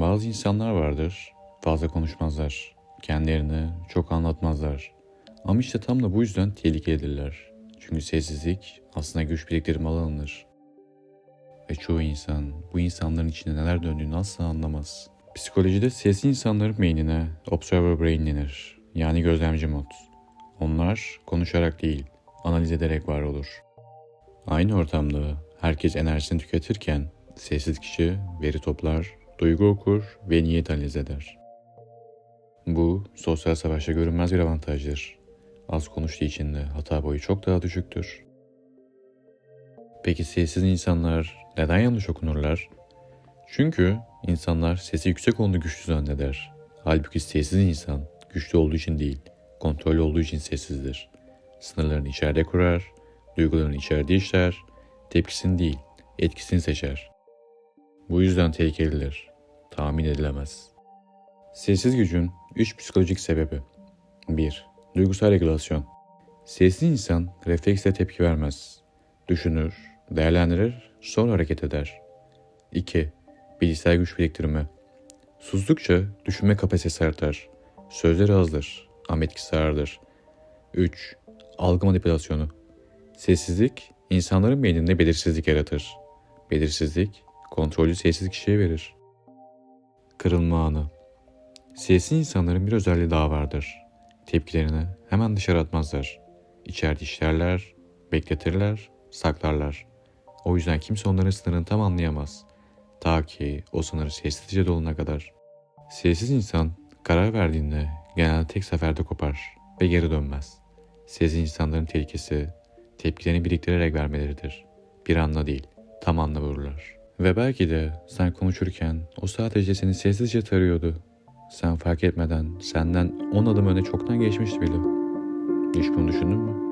Bazı insanlar vardır, fazla konuşmazlar. Kendilerini çok anlatmazlar. Ama işte tam da bu yüzden tehlikelidirler. Çünkü sessizlik aslında güç biriktirme alanıdır. Ve çoğu insan bu insanların içinde neler döndüğünü asla anlamaz. Psikolojide sesli insanların beynine observer brain denir. Yani gözlemci mod. Onlar konuşarak değil, analiz ederek var olur. Aynı ortamda herkes enerjisini tüketirken sessiz kişi veri toplar, duygu okur ve niyet analiz eder. Bu sosyal savaşta görünmez bir avantajdır. Az konuştuğu için de hata boyu çok daha düşüktür. Peki sessiz insanlar neden yanlış okunurlar? Çünkü insanlar sesi yüksek olduğunu güçlü zanneder. Halbuki sessiz insan güçlü olduğu için değil, kontrollü olduğu için sessizdir. Sınırlarını içeride kurar, duygularını içeride işler, tepkisini değil, etkisini seçer. Bu yüzden tehlikelidir. Tahmin edilemez. Sessiz gücün 3 psikolojik sebebi. 1. Duygusal regülasyon. Sessiz insan refleksle tepki vermez. Düşünür, değerlendirir, sonra hareket eder. 2. Bilişsel güç biriktirme. Sustukça düşünme kapasitesi artar. Sözleri azdır ama etkisi ağırdır. 3. Algı manipülasyonu. Sessizlik insanların beyninde belirsizlik yaratır. Belirsizlik kontrolü sessiz kişiye verir. Kırılma anı. Sessiz insanların bir özelliği daha vardır. Tepkilerini hemen dışarı atmazlar. İçeride işlerler, bekletirler, saklarlar. O yüzden kimse onların sınırını tam anlayamaz. Ta ki o sınırı sessizce dolana kadar. Sessiz insan karar verdiğinde genelde tek seferde kopar ve geri dönmez. Sessiz insanların tehlikesi tepkilerini biriktirerek vermeleridir. Bir anda değil, tam anda vururlar. Ve belki de sen konuşurken o sadece seni sessizce tarıyordu. Sen fark etmeden senden on adım öne çoktan geçmişti bile. Hiç bunu düşündün mü?